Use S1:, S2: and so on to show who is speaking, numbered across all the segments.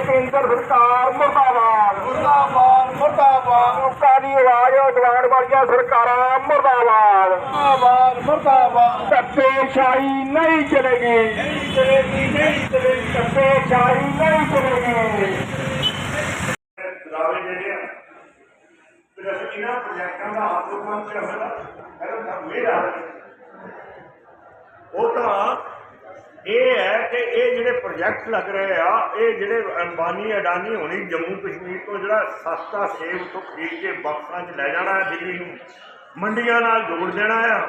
S1: ਕੇਂਦਰ ਸਰਕਾਰ ਮੁਰਦਾਬਾਦ ਮੁਰਦਾਬਾਦ ਮੁਰਦਾਬਾਦ ਲੋਕਾਂ ਦੀ ਆਵਾਜ਼ ਉਠਾਉਣ ਵਾਲੀਆਂ ਸਰਕਾਰਾਂ ਮੁਰਦਾਬਾਦ ਮੁਰਦਾਬਾਦ ਮੁਰਦਾਬਾਦ ਧੱਕੇਸ਼ਾਹੀ ਨਹੀਂ ਚਲੇਗੀ ਨਹੀਂ ਚਲੇਗੀ ਨਹੀਂ ਚਲੇਗੀ ਧੱਕੇਸ਼ਾਹੀ ਨਹੀਂ ਚਲੇਗੀ
S2: ਦਾਅਵੇ ਜਿਹੜੇ ਆ ਤੇ ਅਸੀਂ ਇਹਨਾਂ ਪ੍ਰੋਜੈਕਟਾਂ ਦਾ ਹੱਥ ਉਪਰ ਚ ਹੋਇਆ ਪਹਿਲਾਂ ਤਾਂ ਮੇਰਾ ਉਹ ਤਾਂ ਇਹ ਹੈ ਕਿ ਇਹ ਜਿਹੜੇ ਪ੍ਰੋਜੈਕਟ ਲੱਗ ਰਹੇ ਆ ਇਹ ਜਿਹੜੇ ਅੰਬਾਨੀ ਅਡਾਨੀ ਹੋਣੀ ਜੰਮੂ ਕਸ਼ਮੀਰ ਤੋਂ ਜਿਹੜਾ ਸਸਤਾ ਸੇਬ ਤੋਂ ਖਰੀਦ ਕੇ ਬਾਕਸਾਂ 'ਚ ਲੈ ਜਾਣਾ ਹੈ ਦਿੱਲੀ ਨੂੰ ਮੰਡੀਆਂ ਨਾਲ ਜੋੜ ਦੇਣਾ ਆ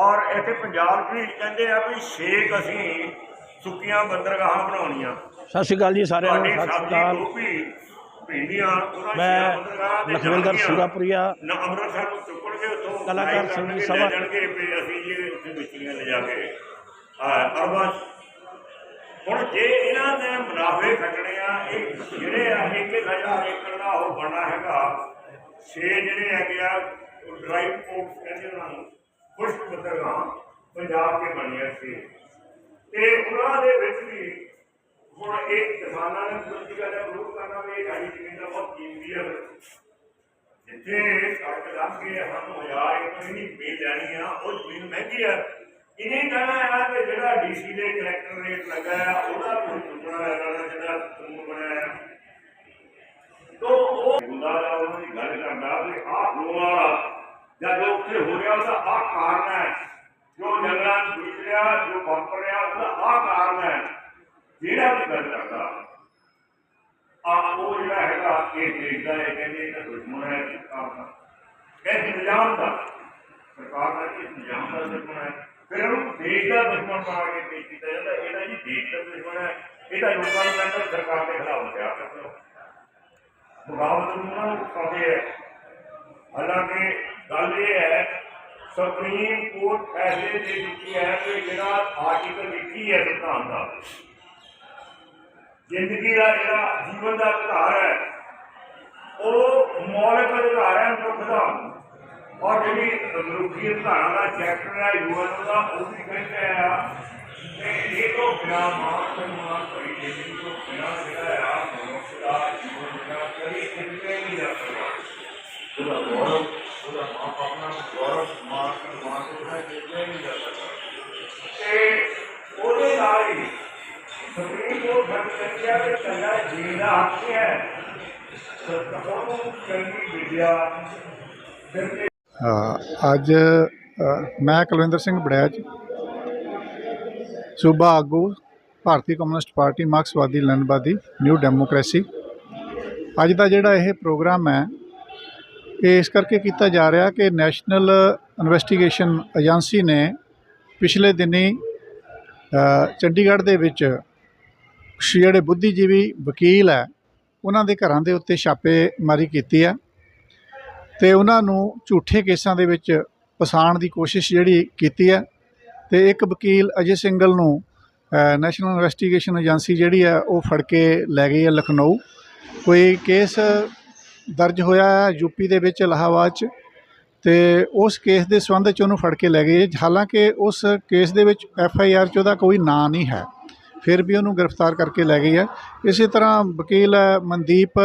S2: ਔਰ ਇੱਥੇ ਪੰਜਾਬ 'ਚ ਵੀ ਕਹਿੰਦੇ ਆ ਵੀ ਛੇਕ ਅਸੀਂ ਸੁੱਕੀਆਂ ਬੰਦਰਗਾਹਾਂ ਬਣਾਉਣੀਆਂ।
S3: ਸਤਿ ਸ਼੍ਰੀ ਅਕਾਲ ਜੀ ਸਾਰਿਆਂ ਨੂੰ
S2: ਤੁਹਾਡੀ
S3: ਸਤਿ ਸ਼੍ਰੀ
S2: ਸਬਜ਼ੀ
S3: ਅਕਾਲ।
S2: ਗੋਭੀ ਭਿੰਡੀਆਂ ਉਹਨਾਂ
S3: ਮੈਂ ਲਖਵਿੰਦਰ। ਸੁਰਾਪੁਰੀਆ
S2: ਨਾ ਅੰਮ੍ਰਿਤਸਰ ਨੂੰ ਚੁੱਕਣਗੇ ਉੱਥੋਂ
S3: ਕਲਾਕਾਰ
S2: ਕਰਨਗੇ,
S3: ਸਭਾ।
S2: ਜਾਣਗੇ ਵੀ ਅਸੀਂ ਜੀ ਉੱਥੇ ਵਿਚਲੀਆਂ ਲੈ ਜਾ ਕੇ ਆ ਅਰਬਾਂ। ਹੁਣ ਜੇ ਇਹਨਾਂ ਨੇ ਮੁਨਾਫੇ ਖੱਟਣੇ ਆ ਇਹ ਜਿਹੜੇ ਆ ਇੱਕ ਹਜ਼ਾਰ ਏਕੜ ਦਾ ਉਹ ਬਣਾ ਹੈਗਾ ਛੇ ਜਿਹੜੇ ਹੈਗੇ ਆ ਡਰਾਈ ਪੋਰਟਸ ਕਹਿੰਦੇ ਉਹਨਾਂ ਨੂੰ ਖੁਸ਼ਕ ਬੰਦਰਗਾਹਾਂ ਪੰਜਾਬ ਦੇ ਬਣੀਆਂ ਸੀ ਤੇ ਉਹਨਾਂ ਦੇ ਵਿੱਚ ਵੀ ਹੁਣ ਇਹ ਕਿਸਾਨਾਂ ਨੇ ਪੋਲੀਟੀਕਲ ਦਾ ਵਿਰੋਧ ਕਰਨਾ ਵੀ ਇਹ ਸਾਡੀ ਜ਼ਮੀਨ ਦਾ ਬਹੁਤ ਕੀਮਤੀ ਹੈ ਜਿੱਥੇ ਸੜਕ ਲੱਗ ਕੇ ਸਾਨੂੰ ਹਜ਼ਾਰ ਏਕੜ ਨਹੀਂ ਮਿਲ ਜਾਣੀ ਆ ਉਹ ਜ਼ਮੀਨ ਮਹਿੰਗੀ ਆ ਇਹਨੇ ਕਹਿਣਾ ਹੈ ਕਿ ਜਿਹੜਾ ਡੀਸੀ ਦੇ ਕਰੈਕਟਰ ਰੇਟ ਲੱਗਾ ਆ ਉਹਦਾ ਕੋਈ ਚੁੱਕਣਾ ਹੈ ਇਹਨਾਂ ਦਾ ਜਿਹੜਾ ਕਾਨੂੰਨ ਬਣਾਇਆ ਹੈ ਤੋ ਉਹ ਹੁੰਦਾ ਹੈ ਉਹਨਾਂ ਦੀ ਗੱਲ ਕਰਦਾ ਵੀ ਆਹ ਹੋਣ ਵਾਲਾ ਜਾਂ ਜੋ ਉੱਥੇ ਹੋ ਰਿਹਾ ਉਹਦਾ ਆਹ ਕਾਰਨ ਹੈ ਜੋ ਜੰਗਲਾਂ ਚ ਬੀਤ ਰਿਹਾ ਜੋ ਵਾਪਰ ਰਿਹਾ ਉਹਦਾ ਆਹ ਕਾਰਨ ਹੈ ਜਿਹੜਾ ਵੀ ਗੱਲ ਕਰਦਾ ਆ ਉਹ ਜਿਹੜਾ ਹੈਗਾ ਇਹ ਦੇਖਦਾ ਹੈ ਕਹਿੰਦੇ ਇਹ ਤਾਂ ਦੁਸ਼ਮਣ ਹੈ ਸਰਕਾਰ ਦਾ ਇਹ ਨਿਜ਼ਾਮ ਦਾ ਸਰਕਾਰ ਦਾ ਇਹ ਨਿਜ਼ਾਮ ਦਾ ਦੁਸ਼ਮਣ ਹੈ ਫਿਰ ਉਹਨੂੰ ਦੇਸ਼ ਦਾ ਦੁਸ਼ਮਣ ਬਣਾ ਕੇ ਪੇਸ਼ ਕੀਤਾ ਜਾਂਦਾ ਇਹਦਾ ਜੀ ਦੇਸ਼ ਦਾ ਦੁਸ਼ਮਣ ਹੈ ਇਹਦਾ ਲੋਕਾਂ ਨੂੰ ਕਹਿੰਦਾ ਸਰਕਾਰ ਦੇ ਖਿਲਾਫ ਤਿਆਰ ਕਰ ਲਓ ਬਗਾਵਤ ਨੂੰ ਨਾ ਕਰਦੇ ਹੈ ਹਾਲਾਂਕਿ ਗੱਲ ਇਹ ਹੈ ਸੁਪਰੀਮ ਕੋਰਟ ਫੈਸਲੇ ਦੇ ਦਿੱਤੀ ਹੈ ਕਿ ਜਿਹੜਾ ਆਰਟੀਕਲ 21 ਹੈ ਸੰਵਿਧਾਨ ਦਾ ਜ਼ਿੰਦਗੀ ਦਾ ਜਿਹੜਾ ਜੀਵਨ ਦਾ ਅਧਿਕਾਰ ਹੈ, ਉਹ ਮੌਲਿਕ ਅਧਿਕਾਰ ਹੈ ਮਨੁੱਖ ਦਾ ਔਰ ਜਿਹੜੀ ਮਨੁੱਖੀ ਅਧਿਕਾਰਾਂ ਦਾ ਚੈਪਟਰ ਹੈ ਯੂਐਨ ਦਾ ਉਹ ਵੀ ਕਹਿੰਦਾ ਆ ਕਿ ਇਹ ਤੋਂ ਬਿਨਾਂ ਮਾਨ ਸਨਮਾਨ ਭਰੀ ਜ਼ਿੰਦਗੀ ਤੋਂ ਬਿਨਾਂ ਜਿਹੜਾ ਆ, ਮਨੁੱਖ ਦਾ ਜੀਵਨ ਜਿਹੜਾ ਕਦੀ ਕਿਤੇ ਨਹੀਂ ਜਾ ਸਕਦਾ। ਉਹਦਾ ਗੌਰਵ, ਉਹਦਾ ਮਾਂ ਬਾਪ ਨਾਲ ਗੌਰਵ ਮਾਨ ਸਨਮਾਨ ਤੋਂ ਬਿਨਾਂ ਕਿਤੇ ਨਹੀਂ ਜਾ ਸਕਦਾ। ਤੇ ਉਹਦੇ ਨਾਲ ਹੀ ਸੁਪਰੀਮ ਕੋਰਟ ਭਰ ਸੰਖਿਆ ਦੇ ਚੰਗਾ ਜੀਣਾ
S4: ਅੱਜ ਮੈਂ ਕੁਲਵਿੰਦਰ ਸਿੰਘ ਬੜੈਚ ਸੂਬਾ ਆਗੂ, ਭਾਰਤੀ ਕਮਿਊਨਿਸਟ ਪਾਰਟੀ, ਮਾਰਕਸਵਾਦੀ ਲੰਨਵਾਦੀ ਨਿਊ ਡੈਮੋਕ੍ਰੇਸੀ। ਅੱਜ ਦਾ ਜਿਹੜਾ ਇਹ ਪ੍ਰੋਗਰਾਮ ਹੈ, ਇਹ ਇਸ ਕਰਕੇ ਕੀਤਾ ਜਾ ਰਿਹਾ ਕਿ ਨੈਸ਼ਨਲ ਇਨਵੈਸਟੀਗੇਸ਼ਨ ਏਜੰਸੀ ਨੇ ਪਿਛਲੇ ਦਿਨੀ ਚੰਡੀਗੜ੍ਹ ਦੇ ਵਿੱਚ ਜਿਹੜੇ ਬੁੱਧੀਜੀਵੀ ਵਕੀਲ ਹੈ, ਉਹਨਾਂ ਦੇ ਘਰਾਂ ਦੇ ਉੱਤੇ ਛਾਪੇਮਾਰੀ ਕੀਤੀ ਹੈ ਤੇ ਉਹਨਾਂ ਨੂੰ ਝੂਠੇ ਕੇਸਾਂ ਦੇ ਵਿੱਚ ਫਸਾਉਣ ਦੀ ਕੋਸ਼ਿਸ਼ ਜਿਹੜੀ ਕੀਤੀ ਹੈ ਤੇ ਇੱਕ ਵਕੀਲ ਅਜੇ ਸਿੰਗਲ ਨੂੰ ਨੈਸ਼ਨਲ ਇਨਵੈਸਟੀਗੇਸ਼ਨ ਏਜੰਸੀ ਜਿਹੜੀ ਹੈ ਉਹ ਫੜ ਕੇ ਲੈ ਗਈ ਹੈ ਲਖਨਊ। ਕੋਈ ਕੇਸ ਦਰਜ ਹੋਇਆ ਹੈ ਯੂਪੀ ਦੇ ਵਿੱਚ ਇਲਾਹਾਬਾਦ 'ਚ ਤੇ ਉਸ ਕੇਸ ਦੇ ਸੰਬੰਧ 'ਚ ਉਹਨੂੰ ਫੜ ਕੇ ਲੈ ਗਏ। ਹਾਲਾਂਕਿ ਉਸ ਕੇਸ ਦੇ ਵਿੱਚ ਐਫ ਆਈ ਆਰ 'ਚ ਉਹਦਾ ਕੋਈ ਨਾਂ ਨਹੀਂ ਹੈ। ਫਿਰ ਵੀ ਉਹਨੂੰ ਗ੍ਰਿਫਤਾਰ ਕਰਕੇ ਲੈ ਗਈ ਹੈ। ਇਸੇ ਤਰ੍ਹਾਂ ਵਕੀਲ ਮਨਦੀਪ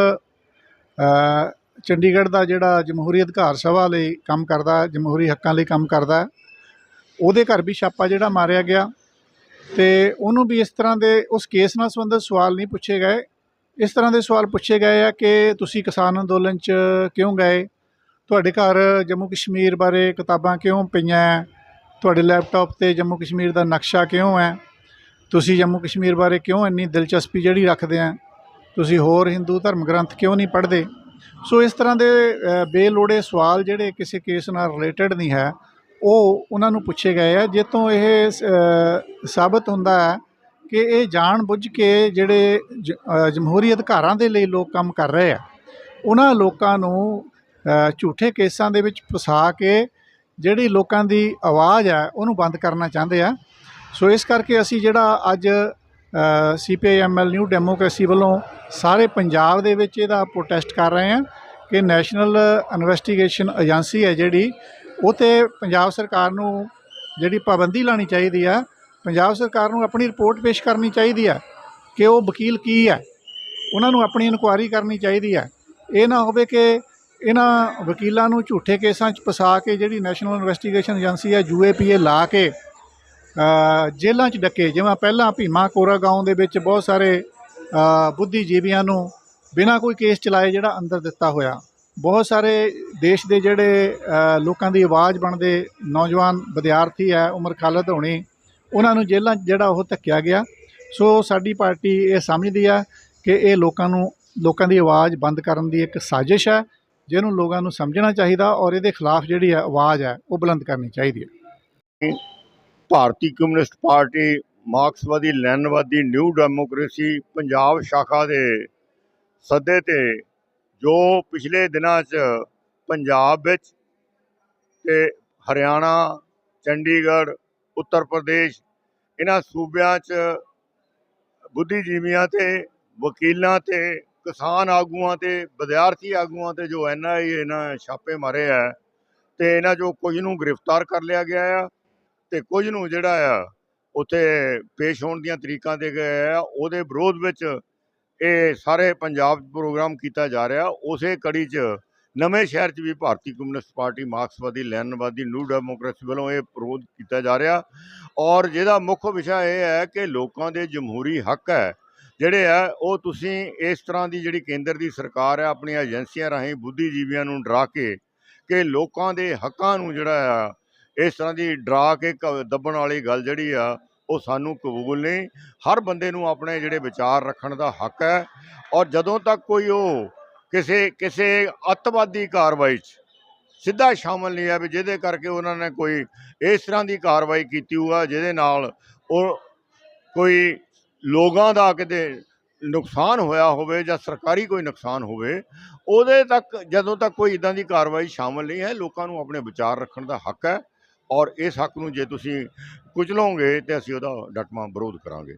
S4: ਚੰਡੀਗੜ੍ਹ ਦਾ ਜਿਹੜਾ ਜਮਹੂਰੀ ਅਧਿਕਾਰ ਸਭਾ ਲਈ ਕੰਮ ਕਰਦਾ, ਜਮਹੂਰੀ ਹੱਕਾਂ ਲਈ ਕੰਮ ਕਰਦਾ ਉਹਦੇ ਘਰ ਵੀ ਛਾਪਾ ਜਿਹੜਾ ਮਾਰਿਆ ਗਿਆ ਤੇ ਉਹਨੂੰ ਵੀ ਇਸ ਤਰ੍ਹਾਂ ਦੇ ਉਸ ਕੇਸ ਨਾਲ ਸੰਬੰਧਿਤ ਸਵਾਲ ਨਹੀਂ ਪੁੱਛੇ ਗਏ। ਇਸ ਤਰ੍ਹਾਂ ਦੇ ਸਵਾਲ ਪੁੱਛੇ ਗਏ ਆ ਕਿ ਤੁਸੀਂ ਕਿਸਾਨ ਅੰਦੋਲਨ 'ਚ ਕਿਉਂ ਗਏ? ਤੁਹਾਡੇ ਘਰ ਜੰਮੂ ਕਸ਼ਮੀਰ ਬਾਰੇ ਕਿਤਾਬਾਂ ਕਿਉਂ ਪਈਆਂ? ਹੈ? ਤੁਹਾਡੇ ਲੈਪਟਾਪ ਤੇ ਜੰਮੂ ਕਸ਼ਮੀਰ ਦਾ ਨਕਸ਼ਾ ਕਿਉਂ ਹੈ? ਤੁਸੀਂ ਜੰਮੂ ਕਸ਼ਮੀਰ ਬਾਰੇ ਕਿਉਂ ਇੰਨੀ ਦਿਲਚਸਪੀ ਜਿਹੜੀ ਰੱਖਦੇ ਆ? ਤੁਸੀਂ ਹੋਰ ਹਿੰਦੂ ਧਰਮ ਗ੍ਰੰਥ ਕਿਉਂ ਨਹੀਂ ਪੜ੍ਹਦੇ? ਸੋ ਇਸ ਤਰ੍ਹਾਂ ਦੇ ਬੇਲੋੜੇ ਸਵਾਲ ਜਿਹੜੇ ਕਿਸੇ ਕੇਸ ਨਾਲ ਰਿਲੇਟਡ ਨਹੀਂ ਹੈ, ਉਹ ਉਹਨਾਂ ਨੂੰ ਪੁੱਛੇ ਗਏ ਆ ਜੇ ਤੋਂ ਇਹ ਸਾਬਤ ਹੁੰਦਾ ਹੈ ਕਿ ਇਹ ਜਾਣ ਬੁੱਝ ਕੇ ਜਿਹੜੇ ਜ- ਜਮਹੂਰੀ ਅਧਿਕਾਰਾਂ ਦੇ ਲਈ ਲੋਕ ਕੰਮ ਕਰ ਰਹੇ ਆ, ਉਹਨਾਂ ਲੋਕਾਂ ਨੂੰ ਝੂਠੇ ਕੇਸਾਂ ਦੇ ਵਿੱਚ ਫਸਾ ਕੇ ਜਿਹੜੀ ਲੋਕਾਂ ਦੀ ਆਵਾਜ਼ ਆ ਉਹਨੂੰ ਬੰਦ ਕਰਨਾ ਚਾਹੁੰਦੇ ਆ। ਸੋ ਇਸ ਕਰਕੇ ਅਸੀਂ ਜਿਹੜਾ ਅੱਜ ਸੀਪੀਆਈਐਮਐਲ ਨਿਊ ਡੈਮੋਕ੍ਰੇਸੀ ਵੱਲੋਂ ਸਾਰੇ ਪੰਜਾਬ ਦੇ ਵਿੱਚ ਇਹਦਾ ਪ੍ਰੋਟੈਸਟ ਕਰ ਰਹੇ ਹਾਂ ਕਿ ਨੈਸ਼ਨਲ ਇਨਵੈਸਟੀਗੇਸ਼ਨ ਏਜੰਸੀ ਹੈ ਜਿਹੜੀ, ਉਹ ਤੇ ਪੰਜਾਬ ਸਰਕਾਰ ਨੂੰ ਜਿਹੜੀ ਪਾਬੰਦੀ ਲਾਣੀ ਚਾਹੀਦੀ ਆ, ਪੰਜਾਬ ਸਰਕਾਰ ਨੂੰ ਆਪਣੀ ਰਿਪੋਰਟ ਪੇਸ਼ ਕਰਨੀ ਚਾਹੀਦੀ ਆ ਕਿ ਉਹ ਵਕੀਲ ਕੀ ਹੈ ਉਹਨਾਂ ਨੂੰ ਆਪਣੀ ਇਨਕੁਆਇਰੀ ਕਰਨੀ ਚਾਹੀਦੀ ਹੈ ਇਹ ਨਾ ਹੋਵੇ ਕਿ ਇਹਨਾਂ ਵਕੀਲਾਂ ਨੂੰ ਝੂਠੇ ਕੇਸਾਂ 'ਚ ਫਸਾ ਕੇ ਜਿਹੜੀ ਨੈਸ਼ਨਲ ਇਨਵੈਸਟੀਗੇਸ਼ਨ ਏਜੰਸੀ ਹੈ ਯੂਏਪੀਏ ਲਾ ਕੇ ਜੇਲ੍ਹਾਂ 'ਚ ਡੱਕੇ। ਜਿਵੇਂ ਪਹਿਲਾਂ ਭੀਮਾ ਕੋਰਾਗਾਉਂ ਦੇ ਵਿੱਚ ਬਹੁਤ ਸਾਰੇ ਬੁੱਧੀਜੀਵੀਆਂ ਨੂੰ ਬਿਨਾਂ ਕੋਈ ਕੇਸ ਚਲਾਏ ਜਿਹੜਾ ਅੰਦਰ ਦਿੱਤਾ ਹੋਇਆ। ਬਹੁਤ ਸਾਰੇ ਦੇਸ਼ ਦੇ ਜਿਹੜੇ ਲੋਕਾਂ ਦੀ ਆਵਾਜ਼ ਬਣਦੇ ਨੌਜਵਾਨ ਵਿਦਿਆਰਥੀ ਹੈ, ਉਮਰ ਖਾਲਦ ਹੋਣੀ, ਉਹਨਾਂ ਨੂੰ ਜੇਲ੍ਹਾਂ 'ਚ ਜਿਹੜਾ ਉਹ ਧੱਕਿਆ ਗਿਆ। ਸੋ ਸਾਡੀ ਪਾਰਟੀ ਇਹ ਸਮਝਦੀ ਆ ਕਿ ਇਹ ਲੋਕਾਂ ਨੂੰ, ਲੋਕਾਂ ਦੀ ਆਵਾਜ਼ ਬੰਦ ਕਰਨ ਦੀ ਇੱਕ ਸਾਜ਼ਿਸ਼ ਹੈ, ਜਿਹਨੂੰ ਲੋਕਾਂ ਨੂੰ ਸਮਝਣਾ ਚਾਹੀਦਾ ਔਰ ਇਹਦੇ ਖਿਲਾਫ ਜਿਹੜੀ ਹੈ ਆਵਾਜ਼ ਹੈ, ਉਹ ਬੁਲੰਦ ਕਰਨੀ ਚਾਹੀਦੀ ਹੈ।
S2: ਭਾਰਤੀ ਕਮਿਊਨਿਸਟ ਪਾਰਟੀ, ਮਾਰਕਸਵਾਦੀ, ਲੈਨਵਾਦੀ, ਨਿਊ ਡੈਮੋਕ੍ਰੇਸੀ ਪੰਜਾਬ ਸ਼ਾਖਾ ਦੇ ਸੱਦੇ ਤੇ ਜੋ ਪਿਛਲੇ ਦਿਨਾਂ 'ਚ ਪੰਜਾਬ ਵਿੱਚ ਤੇ ਹਰਿਆਣਾ, ਚੰਡੀਗੜ੍ਹ, ਉੱਤਰ ਪ੍ਰਦੇਸ਼, ਇਹਨਾਂ ਸੂਬਿਆਂ 'ਚ ਬੁੱਧੀਜੀਵੀਆਂ ਤੇ, ਵਕੀਲਾਂ ਤੇ, ਕਿਸਾਨ ਆਗੂਆਂ ਤੇ, ਵਿਦਿਆਰਥੀ ਆਗੂਆਂ ਤੇ ਜੋ ਐਨਆਈ ਇਹਨਾਂ ਛਾਪੇ ਮਾਰੇ ਆ ਤੇ ਇਹਨਾਂ 'ਚੋਂ ਕੁਝ ਨੂੰ ਗ੍ਰਿਫਤਾਰ ਕਰ ਲਿਆ ਗਿਆ ਆ। ਤੇ ਕੁਝ ਨੂੰ ਜਿਹੜਾ ਆ, ਉੱਥੇ ਪੇਸ਼ ਹੋਣ ਦੀਆਂ ਤਰੀਕਾਂ ਦੇ ਗਏ ਆ, ਉਹਦੇ ਵਿਰੋਧ ਵਿੱਚ ਇਹ ਸਾਰੇ ਪੰਜਾਬ ਪ੍ਰੋਗਰਾਮ ਕੀਤਾ ਜਾ ਰਿਹਾ। ਉਸੇ ਕੜੀ 'ਚ ਨਵੇਂ ਸ਼ਹਿਰ 'ਚ ਵੀ ਭਾਰਤੀ ਕਮਿਊਨਿਸਟ ਪਾਰਟੀ, ਮਾਰਕਸਵਾਦੀ ਲੈਨਵਾਦੀ ਨਿਊ ਡੈਮੋਕ੍ਰੇਸੀ ਵੱਲੋਂ ਇਹ ਵਿਰੋਧ ਕੀਤਾ ਜਾ ਰਿਹਾ। ਔਰ ਜਿਹਦਾ ਮੁੱਖ ਵਿਸ਼ਾ ਇਹ ਹੈ ਕਿ ਲੋਕਾਂ ਦੇ ਜਮਹੂਰੀ ਹੱਕ ਹੈ, ਜਿਹੜੇ ਆ, ਉਹ ਤੁਸੀਂ ਇਸ ਤਰ੍ਹਾਂ ਦੀ ਜਿਹੜੀ ਕੇਂਦਰ ਦੀ ਸਰਕਾਰ ਹੈ, ਆਪਣੀਆਂ ਏਜੰਸੀਆਂ ਰਾਹੀਂ ਬੁੱਧੀਜੀਵੀਆਂ ਨੂੰ ਡਰਾ ਕੇ, ਕਿ ਲੋਕਾਂ ਦੇ ਹੱਕਾਂ ਨੂੰ ਜਿਹੜਾ ਆ ਇਸ ਤਰ੍ਹਾਂ ਦੀ ਡਰਾ ਕੇ ਕ- ਦੱਬਣ ਵਾਲੀ ਗੱਲ ਜਿਹੜੀ ਆ, ਉਹ ਸਾਨੂੰ ਕਬੂਲ ਨਹੀਂ। ਹਰ ਬੰਦੇ ਨੂੰ ਆਪਣੇ ਜਿਹੜੇ ਵਿਚਾਰ ਰੱਖਣ ਦਾ ਹੱਕ ਹੈ ਔਰ ਜਦੋਂ ਤੱਕ ਕੋਈ ਉਹ ਕਿਸੇ ਕਿਸੇ ਅੱਤਵਾਦੀ ਕਾਰਵਾਈ 'ਚ ਸਿੱਧਾ ਸ਼ਾਮਲ ਨਹੀਂ ਹੈ ਵੀ ਜਿਹਦੇ ਕਰਕੇ ਉਹਨਾਂ ਨੇ ਕੋਈ ਇਸ ਤਰ੍ਹਾਂ ਦੀ ਕਾਰਵਾਈ ਕੀਤੀ ਹੋਆ ਜਿਹਦੇ ਨਾਲ ਉਹ ਕੋਈ ਲੋਕਾਂ ਦਾ ਕਿਤੇ ਨੁਕਸਾਨ ਹੋਇਆ ਹੋਵੇ ਜਾਂ ਸਰਕਾਰੀ ਕੋਈ ਨੁਕਸਾਨ ਹੋਵੇ, ਉਹਦੇ ਤੱਕ ਜਦੋਂ ਤੱਕ ਕੋਈ ਇਦਾਂ ਦੀ ਕਾਰਵਾਈ ਸ਼ਾਮਲ ਨਹੀਂ ਹੈ, ਲੋਕਾਂ ਨੂੰ ਆਪਣੇ ਵਿਚਾਰ ਰੱਖਣ ਦਾ ਹੱਕ ਹੈ। ਔਰ ਇਸ ਹੱਕ ਨੂੰ ਜੇ ਤੁਸੀਂ ਕੁਚਲੋਗੇ ਤੇ ਅਸੀਂ ਉਹਦਾ ਡਟਵਾਂ ਵਿਰੋਧ ਕਰਾਂਗੇ।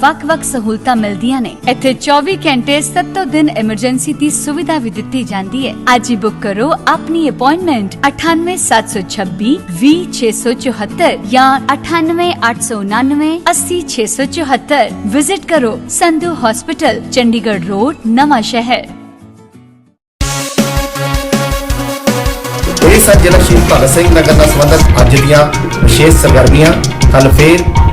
S5: ਵੱਖ-ਵੱਖ ਸਹੂਲਤਾਂ ਮਿਲਦੀਆਂ ਨੇ ਇੱਥੇ 24 ਘੰਟੇ 7 ਦਿਨ ਐਮਰਜੈਂਸੀ ਦੀ ਸੁਵਿਧਾ ਵੀ ਦਿੱਤੀ ਜਾਂਦੀ ਹੈ ਅੱਜ ਹੀ ਬੁੱਕ ਕਰੋ ਆਪਣੀ ਅਪਾਇੰਟਮੈਂਟ 98726 20674 ਜਾਂ 98899 80674 ਵਿਜ਼ਿਟ ਕਰੋ ਸੰਧੂ ਹਸਪੀਟਲ ਚੰਡੀਗੜ੍ਹ ਰੋਡ ਨਵਾਂ ਸ਼ਹਿਰ
S6: ਇਹ ਸਨ ਜ਼ਿਲ੍ਹਾ ਸ਼ਹੀਦ ਭਗਤ ਸਿੰਘ ਨਗਰ ਨਾਲ ਸੰਬੰਧਿਤ ਅੱਜ ਦੀਆਂ ਵਿਸ਼ੇਸ਼ ਸਰਗਰਮੀਆਂ ਕੱਲ ਫੇਰ